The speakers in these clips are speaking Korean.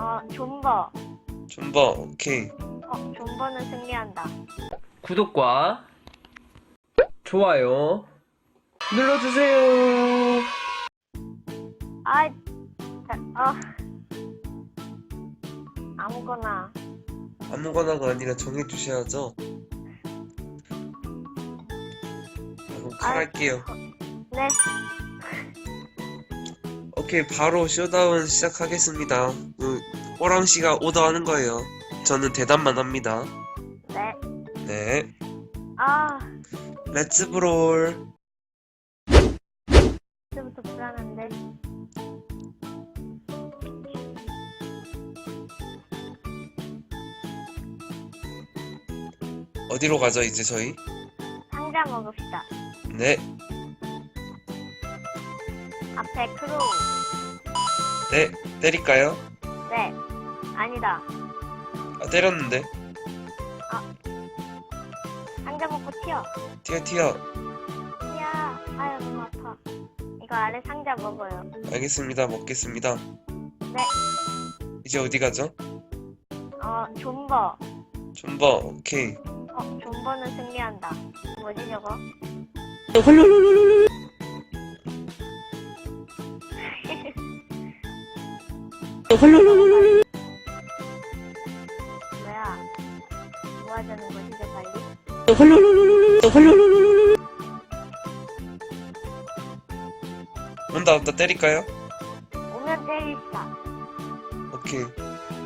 어, 존버. 존버 오케이 어, 존버는 승리한다. 구독과 좋아요 눌러주세요. 아, 자, 어. 아무거나. 아무거나가 아니라 정해주셔야죠 아, 그럼 칼할게요 네. 오케이 바로 쇼다운 시작하겠습니다 그, 호랑 씨가 오더하는 거예요 저는 대답만 합니다 네. 네 아, 렛츠 브롤 이제부터 불안한데. 어디로 가죠 이제 저희? 상자 먹읍시다. 네 앞에 크루. 네, 때릴까요? 네. 아니다. 아, 때렸는데. 상자 먹고 튀어. 튀어, 튀어. 야, 아유, 너무 아파. 이거 아래 상자 먹어요. 알겠습니다. 먹겠습니다. 네. 이제 어디 가죠? 어, 존버. 존버, 오케이. 어, 존버는 승리한다. 뭐지 저거? 뭐야? 빨리? 온다, 온다, 때릴까요? 오면 때리시다. 오케이.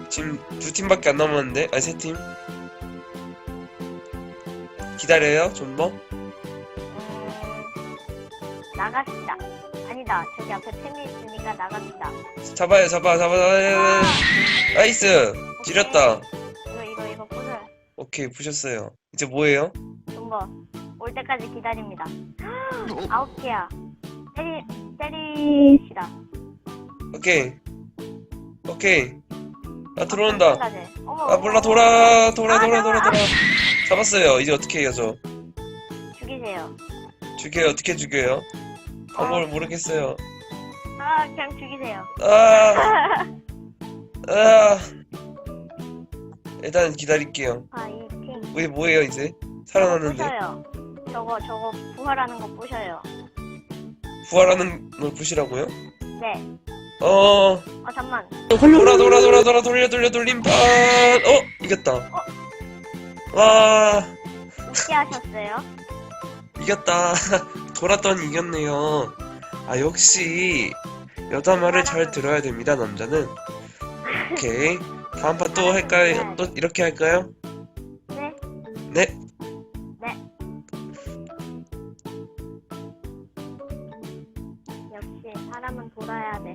지금 두 팀밖에 안 남았는데? 아니, 세 팀. 기다려요, 존버? 음, 나갑시다. 아니다. 저기 앞에 템이 있으니까 나갑시다. 잡아요, 잡아, 잡아, 잡아. 나이스! 지렸다. 이거, 이거, 이거 부숴. 오케이, 부셨어요. 이제 뭐예요? 존버. 올 때까지 기다립니다. 아홉 개야. 때리, 때리시다. 오케이. 오케이. 아, 들어온다. 끝까지. 어머, 아, 어머, 몰라, 어머. 돌아, 돌아, 아, 돌아, 돌아. 돌아. 잡았어요. 이제 어떻게 해요, 저? 죽이세요. 죽여요, 어떻게 죽여요? 방법을 모르겠어요. 아, 그냥 죽이세요. 아, 아. 일단 기다릴게요. 아, 왜 뭐예요 이제? 살아났는데 부셔요. 저거, 저거 부활하는 거 부셔요. 부활하는 걸 부시라고요? 네. 어, 어, 잠만. 돌아 돌아 돌아 돌아 돌려 돌려 돌림판. 어, 이겼다. 와, 웃게 하셨어요? 이겼다. 돌았더니 이겼네요. 아 역시 여자 말을 잘 들어야 됩니다 남자는. 오케이. 다음 판 또 할까요? 또 이렇게 할까요? 네. 네. 네. 역시 사람은 돌아야 돼.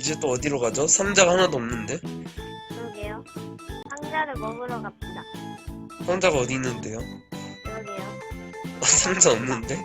이제 또 어디로 가죠? 상자가 하나도 없는데? 그러게요. 상자를 먹으러 갑시다. 상자가 어디 있는데요? 그러게요. 어, 상자 없는데?